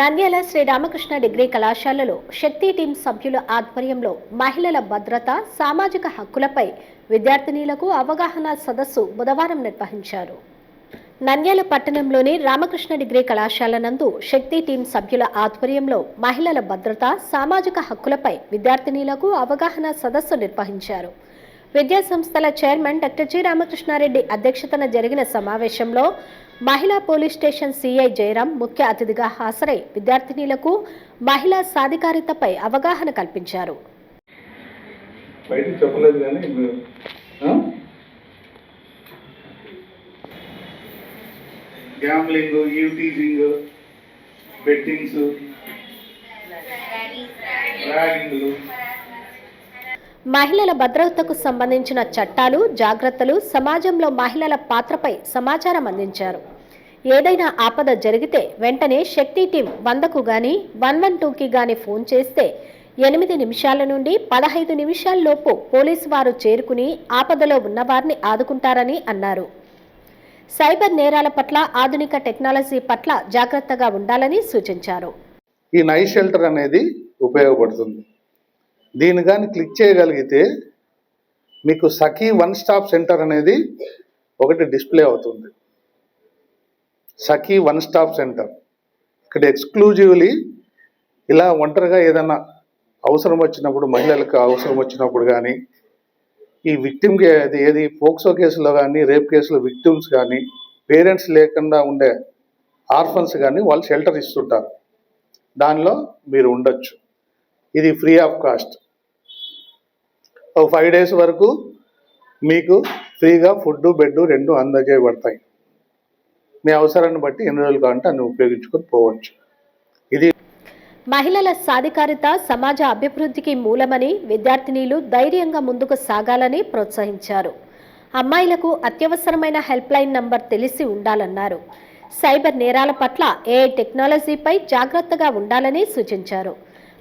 Nandyal Shri Ramakrishna degree కళాశాలలో శక్తి team సభ్యుల ఆధ్వర్యంలో మహిళల భద్రత సామాజిక హక్కులపై విద్యార్థినీలకు అవగాహన సదస్సు బుధవారం నిర్వహించారు. నంద్యాల పట్టణంలోని రామకృష్ణ డిగ్రీ కళాశాల నందు శక్తి టీం సభ్యుల ఆధ్వర్యంలో మహిళల భద్రత సామాజిక హక్కులపై విద్యార్థినీలకు అవగాహన సదస్సు నిర్వహించారు. విద్యా సంస్థల చైర్మన్ డాక్టర్ జి రామకృష్ణారెడ్డి అధ్యక్షతన జరిగిన సమావేశంలో మహిళా పోలీస్ స్టేషన్ సిఐ జయరాం ముఖ్య అతిథిగా హాజరై విద్యార్థినీలకు మహిళా సాధికారితపై అవగాహన కల్పించారు చెప్పలేదు కానీ? గ్యాంబ్లింగ్ బెట్టింగ్స్ ర్యాగింగ్లు మహిళల భద్రతకు సంబంధించిన చట్టాలు జాగ్రత్తలు సమాజంలో మహిళల పాత్రపై సమాచారం అందించారు. ఏదైనా ఆపద జరిగితే వెంటనే శక్తి టీం వందకు గాని వన్ వన్ టూకి గాని ఫోన్ చేస్తే ఎనిమిది నిమిషాల నుండి పదహైదు నిమిషాల్లోపు పోలీసు వారు చేరుకుని ఆపదలో ఉన్నవారిని ఆదుకుంటారని అన్నారు. సైబర్ నేరాల పట్ల ఆధునిక టెక్నాలజీ పట్ల జాగ్రత్తగా ఉండాలని సూచించారు. ఈ నైట్ షెల్టర్ అనేది ఉపయోగపడుతుంది. దీన్ని కానీ క్లిక్ చేయగలిగితే మీకు సఖీ వన్ స్టాప్ సెంటర్ అనేది ఒకటి డిస్ప్లే అవుతుంది. Sakhi one stop centre. ఇక్కడ ఎక్స్క్లూజివ్లీ ఇలా ఒంటరిగా ఏదైనా అవసరం వచ్చినప్పుడు మహిళలకు అవసరం వచ్చినప్పుడు కానీ ఈ విక్టిమ్కి అది ఏది పోక్సో కేసులో కానీ రేప్ కేసులో విక్టిమ్స్ కానీ పేరెంట్స్ లేకుండా ఉండే ఆర్ఫన్స్ కానీ వాళ్ళు షెల్టర్ ఇస్తుంటారు. దానిలో మీరు ఉండొచ్చు. ఇది ఫ్రీ ఆఫ్ కాస్ట్. ఒక ఫైవ్ డేస్ వరకు మీకు ఫ్రీగా ఫుడ్ బెడ్ రెండు అందజేయబడతాయి. మీ అవసరాన్ని బట్టి ఎన్ని రోజులు కావాలంటే అన్ని ఉపయోగించుకొని పోవచ్చు. ఇది మహిళల సాధికారిత సమాజ అభివృద్ధికి మూలమని విద్యార్థినీలు ధైర్యంగా ముందుకు సాగాలని ప్రోత్సహించారు. అమ్మాయిలకు అత్యవసరమైన హెల్ప్ లైన్ నంబర్ తెలిసి ఉండాలన్నారు. సైబర్ నేరాల పట్ల ఏఐ టెక్నాలజీపై జాగ్రత్తగా ఉండాలని సూచించారు.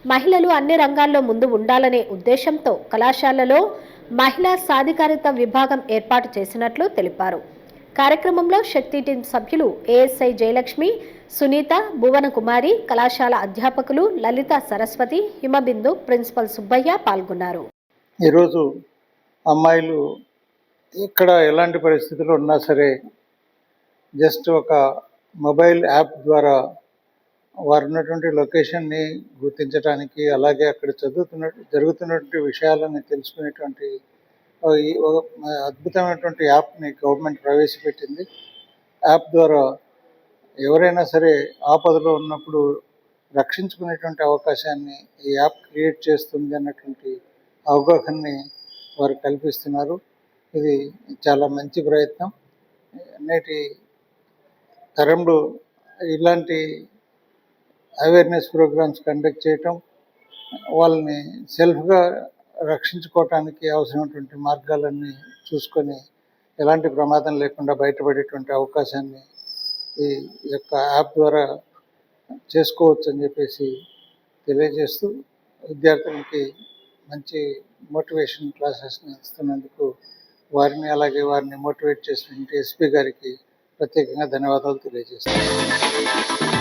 మహిళలు అన్ని రంగాల్లో ముందు ఉండాలనే ఉద్దేశంతో కళాశాలలో మహిళా సాధికారిత విభాగం ఏర్పాటు చేసినట్లు తెలిపారు. కార్యక్రమంలో శక్తి టీం సభ్యులు ఏఎస్ఐ జయలక్ష్మి సునీత భువన కుమారి కళాశాల అధ్యాపకులు లలిత సరస్వతి హిమబిందు ప్రిన్సిపల్ సుబ్బయ్య పాల్గొన్నారు. ఈరోజు అమ్మాయిలు ఇక్కడ ఎలాంటి పరిస్థితులు ఉన్నా సరే జస్ట్ ఒక మొబైల్ యాప్ ద్వారా వారు ఉన్నటువంటి లొకేషన్ని గుర్తించడానికి అలాగే అక్కడ చదువుతున్న జరుగుతున్నటువంటి విషయాలని తెలుసుకునేటువంటి అద్భుతమైనటువంటి యాప్ని గవర్నమెంట్ ప్రవేశపెట్టింది. యాప్ ద్వారా ఎవరైనా సరే ఆపదలో ఉన్నప్పుడు రక్షించుకునేటువంటి అవకాశాన్ని ఈ యాప్ క్రియేట్ చేస్తుంది అన్నటువంటి అవగాహనని వారు కల్పిస్తున్నారు. ఇది చాలా మంచి ప్రయత్నం. నేటి తరంలో ఇలాంటి అవేర్నెస్ ప్రోగ్రామ్స్ కండక్ట్ చేయటం వాళ్ళని సెల్ఫ్గా రక్షించుకోవటానికి అవసరమైనటువంటి మార్గాలన్నీ చూసుకొని ఎలాంటి ప్రమాదం లేకుండా బయటపడేటువంటి అవకాశాన్ని ఈ యొక్క యాప్ ద్వారా చేసుకోవచ్చు అని చెప్పేసి తెలియజేస్తూ విద్యార్థులకి మంచి మోటివేషన్ క్లాసెస్ని ఇస్తున్నందుకు వారిని అలాగే వారిని మోటివేట్ చేసినటువంటి ఎస్పీ గారికి ప్రత్యేకంగా ధన్యవాదాలు తెలియజేస్తాను